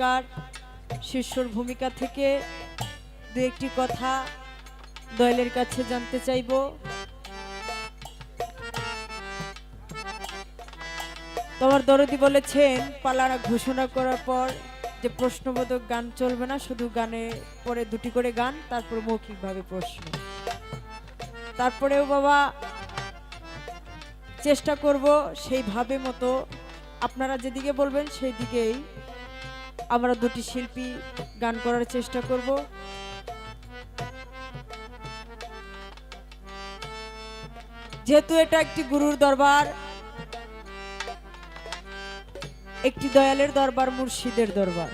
কার শিষ্যর ভূমিকা থেকে দু একটি কথা দয়ালের কাছে জানতে চাইব। তোমার দরদি বলেছেন, পালারা ঘোষণা করার পর যে প্রশ্নবোধক গান চলবে না, শুধু গানে পরে দুটি করে গান, তারপর মৌখিকভাবে প্রশ্ন। তারপরেও বাবা, চেষ্টা করব সেইভাবে মতো। আপনারা যেদিকে বলবেন সেই দিকেই আমরা দুটি শিল্পী গান করার চেষ্টা করব। যেহেতু এটা একটি গুরুর দরবার, একটি দয়ালের দরবার, মুর্শিদের দরবার।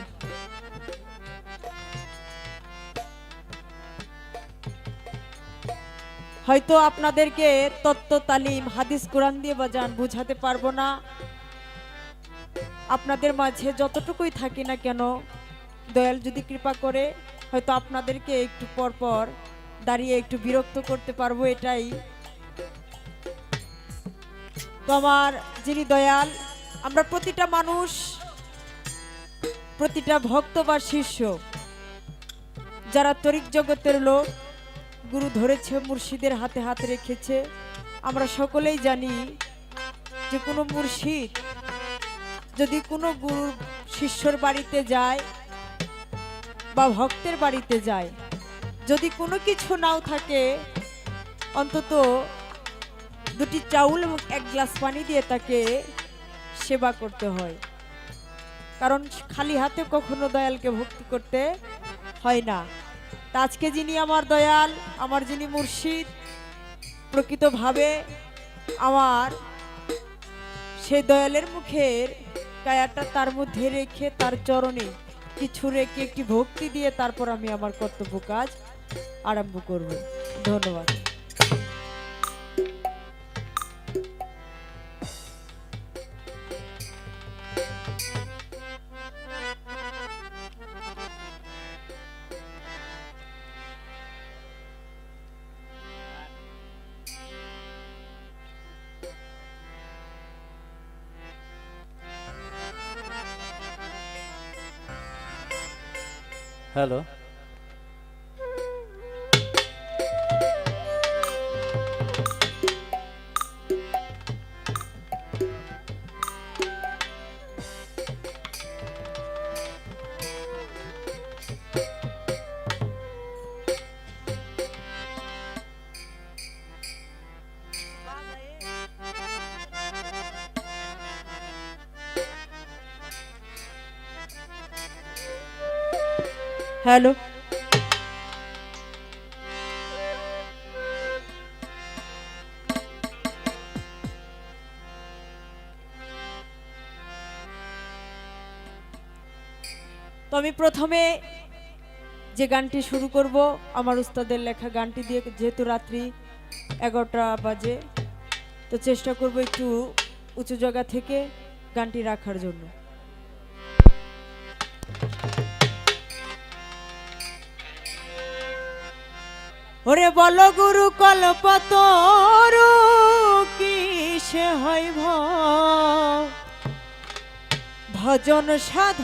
হয়তো আপনাদেরকে তত্ত্ব, তালিম, হাদিস, কোরআন দিয়ে বাজান বুঝাতে পারব না। আপনাদের মাঝে যতটুকুই থাকি না কেন, দয়াল যদি কৃপা করে, হয়তো আপনাদেরকে একটু পর পর দাঁড়িয়ে একটু বিরক্ত করতে পারব এটাই। তো আমার যিনি দয়াল, আমরা প্রতিটা মানুষ, প্রতিটা ভক্ত বা শিষ্য, যারা তরিক জগতের লোক, গুরু ধরেছে, মুর্শিদের হাতে হাত রেখেছে, আমরা সকলেই জানি যে কোনো মুর্শিদ যদি কোনো গুরুর শিষ্যর বাড়িতে যায় বা ভক্তের বাড়িতে যায়, যদি কোনো কিছু নাও থাকে, অন্তত দুটি চাউল এবং এক গ্লাস পানি দিয়ে তাকে সেবা করতে হয়। কারণ খালি হাতে কখনো দয়ালকে ভক্তি করতে হয় না। তা আজকে যিনি আমার দয়াল, আমার যিনি মুর্শিদ, প্রকৃতভাবে আমার সেই দয়ালের মুখের কায়াটা তার মধ্যে রেখে তার চরণে কিছু রেখে একটি ভক্তি দিয়ে তারপর আমি আমার কর্তব্য কাজ আরম্ভ করব। ধন্যবাদ। Hello hello. তো আমি প্রথমে যে গানটি শুরু করব, আমার উস্তাদের লেখা গানটি দিয়ে, যেহেতু রাত্রি এগারোটা বাজে, তো চেষ্টা করব একটু উঁচু জায়গা থেকে গানটি রাখার জন্য। ওরে বল গুরু কল্পতরু কিসে হইব ভজন সাধ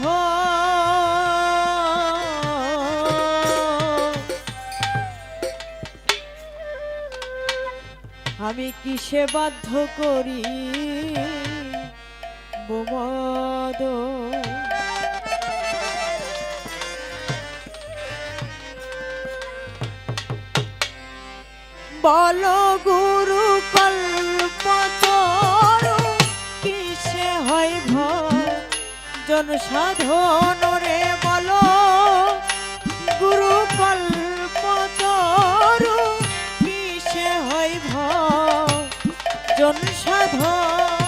আমি কিসে বাধ্য করি বোমদ বল গুরু কল্পতরু, কিসে হয় জন সাধন রে বলো, গুরু কল্পতরু, কিসে হয় জন সাধন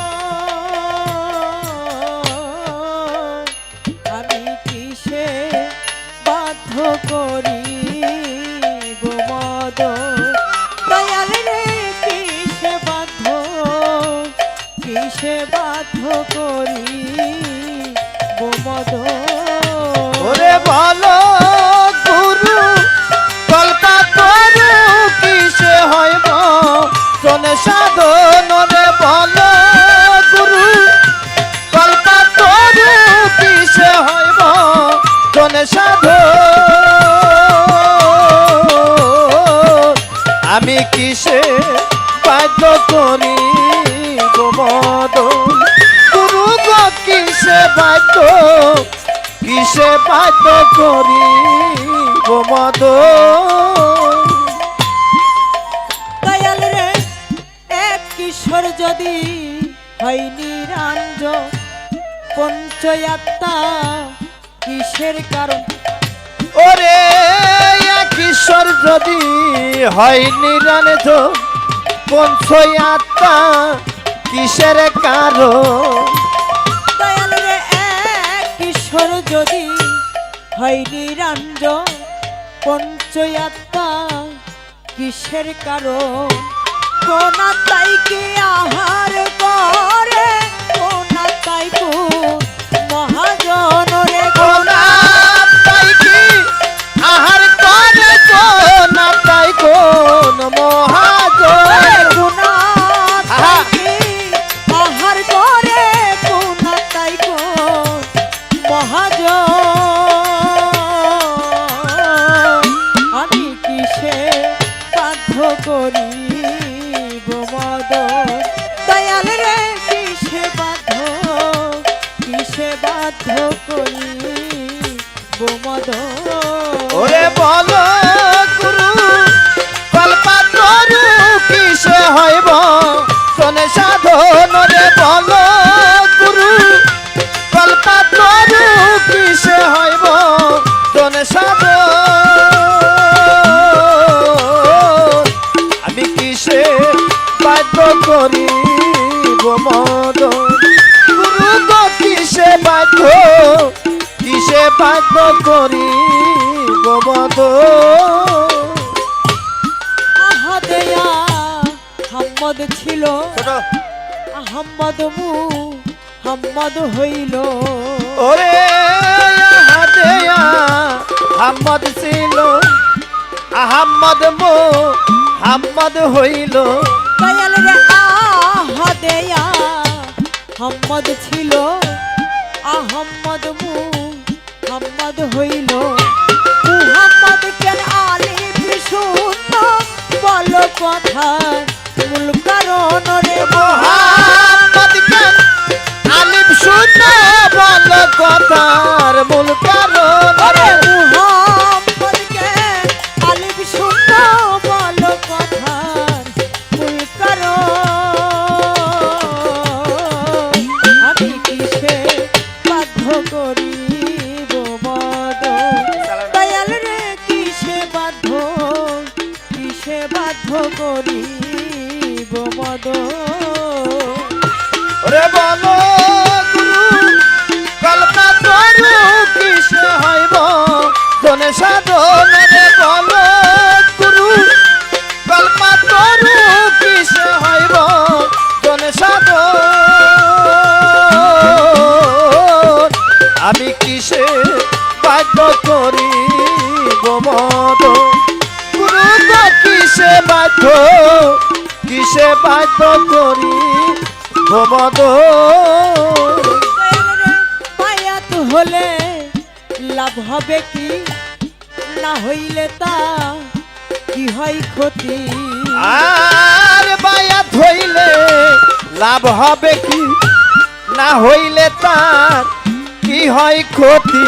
বাধ্য কিসে বাধ্য করি গোমদ দয়াল রে এক কিশোর যদি হয় নিরাঞ্জ পঞ্চয়াত্মা কিসের কারণ? ওরে এক ঈশ্বর যদি হয় নিরানিত পঞ্চই আত্মা কিসের কারণ? এক যদি হয় নিরাঞ্জ পঞ্চয়াত্মা কিসের কারণ? কোন তাই কি আহার করে করি মদ দয়াল রে, কিসে বাধ্য? কিসে বাধ্য করি মদ ওরে বল গুরু কল্পাতরু কিসে হইব? তনে সাধন রে বল। মদ গুরু গো কিসে বাধ্য কিসে বাধ্য করি মদ আহাদেয়া হাম্মদ ছিল, আহম্মদ মু হাম্মদ হইল ওরে হাদেয়া হাম্মদ ছিল আহাম্মদ মো হাম্মদ হইল। হাম্মদ ছিল। আহম্মদ মু হাম্মদ হইল। মুহাম্মদ কেন আলী বিশুদ্ধ? বল কথা, মূল কারণ রে মোহাম্মদ কেন আলী বিশুদ্ধ? বল কথার মূল কারণ আমি কিসে বাধ্য করি মদ? গুরু কিসে বাধ্য কিসে বাধ্য করি মদ পায়াত হলে লাভ হবে কি? না হইলে তা কি হয় ক্ষতি? আর বায়া ধইলে লাভ হবে কি? না হইলে তার কি হয় ক্ষতি?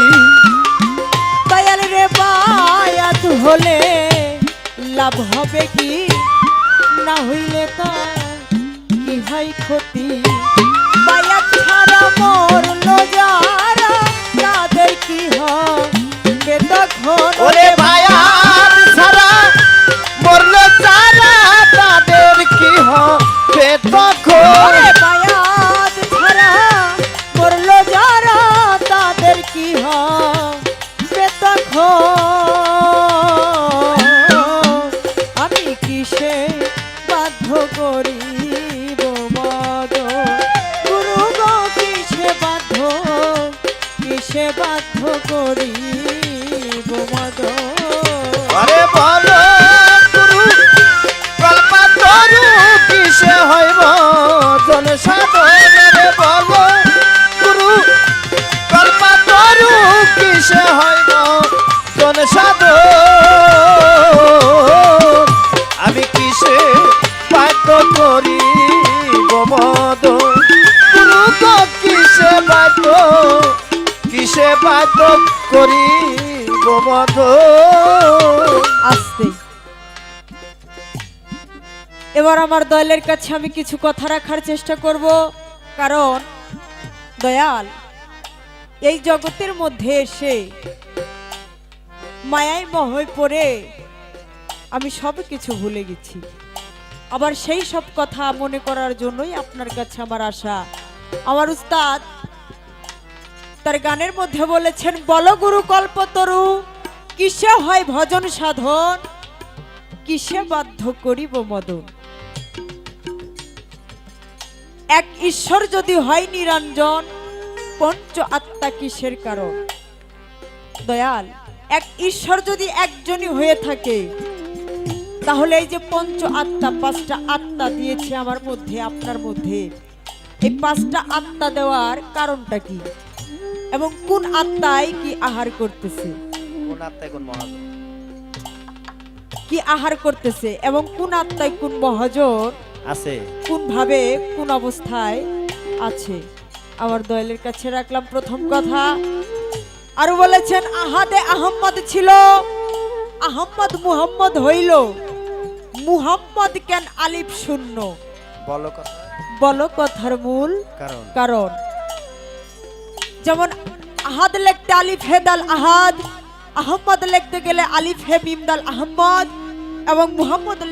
দয়াল রে পায়াত হলে লাভ হবে কি? না হইলে তা কি হয়? ক্ষতি পায়াত ছাড়া মরলো যারা তাদের কি হবে তখন ওরে ভায়ার ছাড়া মরলে যারা তাদের কি হবে তখন আমি কিসে বাধ্য করিব করিব কিসে হইব? জন সাধনে বলো। গুরু কল্পা কিসে হইব? সাধ্য এবার আমার দয়ালের কাছে আমি কিছু কথা রাখার চেষ্টা করব। কারণ, দয়াল, এই জগতের মধ্যে এসে মায়ায় মহয় পড়ে আমি সব কিছু ভুলে গেছি। আবার সেই সব কথা মনে করার জন্যই আপনার কাছে আমার আশা। আমার উস্তাদ, তার গানের মধ্যে বলেছেন, বল গুরু কল্পতরু কিসে হয় ভজন সাধন? কিসে বাধ্য করিব মদন? এক ঈশ্বর যদি হয় নিরঞ্জন পঞ্চ আত্মা কিসের কারণ? দয়াল এক ঈশ্বর যদি একজনই হয়ে থাকে তাহলে এই যে পঞ্চ আত্মা পাঁচটা আত্মা দিয়েছে আমার মধ্যে আপনার মধ্যে এই পাঁচটা আত্মা দেওয়ার কারণটা কি? এবং কোন আত্মায় কি আহার করতেছে? কোন আত্মায় কোন মহাজন? কি আহার করতেছে? এবং কোন আত্মায় কোন মহাজন? আছে। কোন ভাবে কোন অবস্থায় আছে? আমার দয়ালের কাছে রাখলাম প্রথম কথা। আর বলেছেন আহাদে আহম্মদ ছিল। আহম্মদ মুহাম্মদ হইল। মুহাম্মদ কেন আলিফ শূন্য? বলো কথা। বলো কথার মূল কারণ। কারণ। যেমন আহাদ লিখতে আলিফ হেদাল আহাদ আহম্মদ লিখতে গেলে আলিফ হে মিমদাল আহম্মদ এবং মুহাম্মদ